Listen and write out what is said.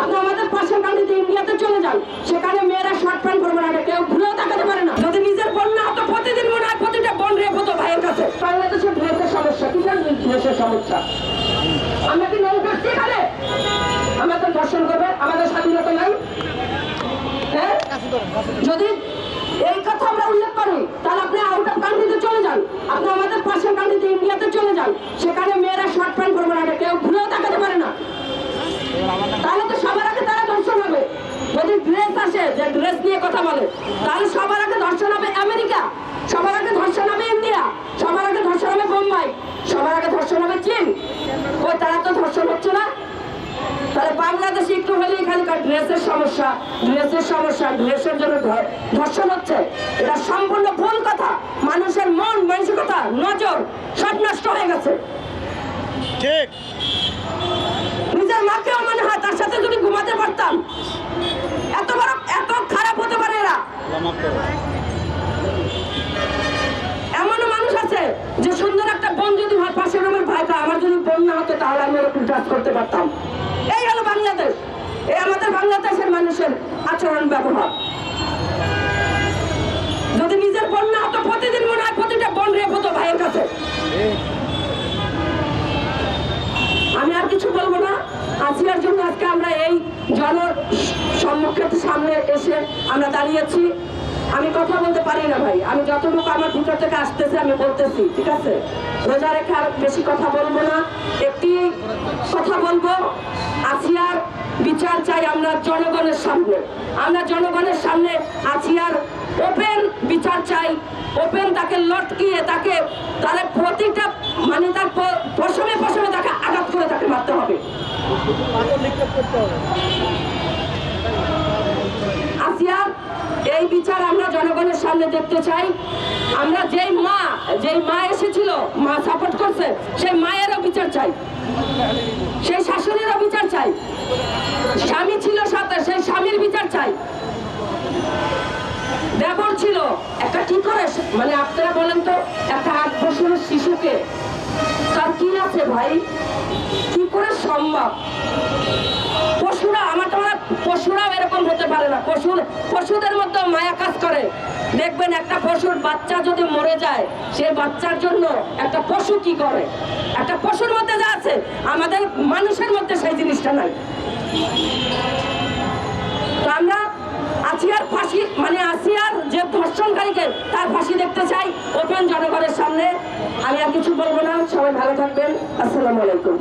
আপনি আমাদের পাশের কান্ট্রিতে ইন্ডিয়াতে চলে যান, সেখানে মেয়েরা শর্ট প্যান্ট পরবে না কেউ ঘুরেও তাকাতে পারে না। যদি নিজের বোন না তো প্রতিদিন মনে হয় প্রতিটা বোন রেপ হতো ভাইয়ের কাছে। বাংলাদেশে ভেসের সমস্যা, কিসের ভেসের সমস্যা? আমরা কি নৌকা আমরা আমাদের দর্শন করবে, আমাদের স্বাধীনতা নাই। হ্যাঁ? যদি এই কথা আমরা উল্লেখ করি তাহলে আপনি আউট অফ কান্ট্রিতে চলে যান আপনি আমাদের পাশের কান্ট্রিতে ইন্ডিয়াতে চলে যান সেখানে মেয়েরা শর্ট প্যান্ট পরবে না কেউ ঘুরেও তাকাতে পারে না তাহলে তো সবার আগে তারা ধর্ষণ হবে যদি আসে যে ড্রেস নিয়ে কথা বলে। তাহলে সবার আগে ধর্ষণ হবে আমেরিকা, সবার আগে ধর্ষণ হবে ইন্ডিয়া, সবার আগে ধর্ষণ হবে বোম্বাই, সবার আগে ধর্ষণ হবে চীন। ওই তারা তো ধর্ষণ হচ্ছে না। তাহলে বাংলাদেশে একটু হলেই খালি ড্রেসের সমস্যা ড্রেসের সমস্যা ড্রেসের জন্য ধর্ষণ হচ্ছে। এটা সম্পূর্ণ ভুল কথা। মানুষের মন, মানসিকতা, নজর সব নষ্ট হয়ে গেছে ঠিক নিজের মাকেও মনে হয় তার সাথে যদি ঘুমাতে পারতাম এত বড় এত খারাপ হতে পারে এরা মাফ করো এমনও মানুষ আছে যে সুন্দর একটা বোন যদি হয় পাশের রুমের ভাইটা আমার যদি বোন না হতো তাহলে আমি এরকম কাজ করতে পারতাম। এই হলো বাংলাদেশ। এই আমাদের বাংলাদেশের মানুষের আচরণ ব্যবহার। যদি নিজের বোন না হতো, প্রতিদিন মনে হয় প্রতিটা বোন রেপ হতো ভাইয়ের কাছে। আমি আর কিছু বলব না। আসিয়ার জন্য আজকে আমরা এই জন সম্মুখের সামনে এসে আমরা দাঁড়িয়েছি। আমি কথা বলতে পারি না ভাই। আমি যতটুকু আমার ভিতর থেকে আসতেছে, আমি বলতেছি, ঠিক আছে? রোজা রেখে আর বেশি কথা বলব না। একটি কথা বলব, আসিয়ার বিচার চাই আমরা জনগণের সামনে। আমরা জনগণের সামনে আসিয়ার ওপেন বিচার চাই। ওপেন তাকে লটকিয়ে, তাকে তাহলে প্রতিটা মানে তার প- পশমে পশমে তাকে আঘাত করে তাকে মারতে হবে। সামনে দেখতে চাই, আমরা যেই মা যেই মা এসেছিল, মা সাপোর্ট করছে, সেই মায়েরও বিচার চাই, সেই শাশুড়িরও বিচার চাই, স্বামী ছিল সাথে, সেই স্বামীর বিচার চাই। দেবর ছিল, একটা কি করে মানে আপনারা বলেন তো, একটা আট বছরের শিশুকে, তার কি আছে ভাই? কি করে সম্ভব? পারে না। পশুর পশুদের মধ্যে মায়া কাজ করে। দেখবেন একটা পশুর বাচ্চা যদি মরে যায়, সে বাচ্চার জন্য একটা পশু কি করে? একটা পশুর মধ্যে যা আছে, আমাদের মানুষের মধ্যে সেই জিনিসটা নাই। তো আমরা আসিয়ার ফাঁসি মানে আসিয়ার যে ধর্ষণকারীকে, তার ফাঁসি দেখতে চাই। ওপেন জনগণের সামনে। আমি আর কিছু বলব না। সবাই ভালো থাকবেন। আসসালামু আলাইকুম।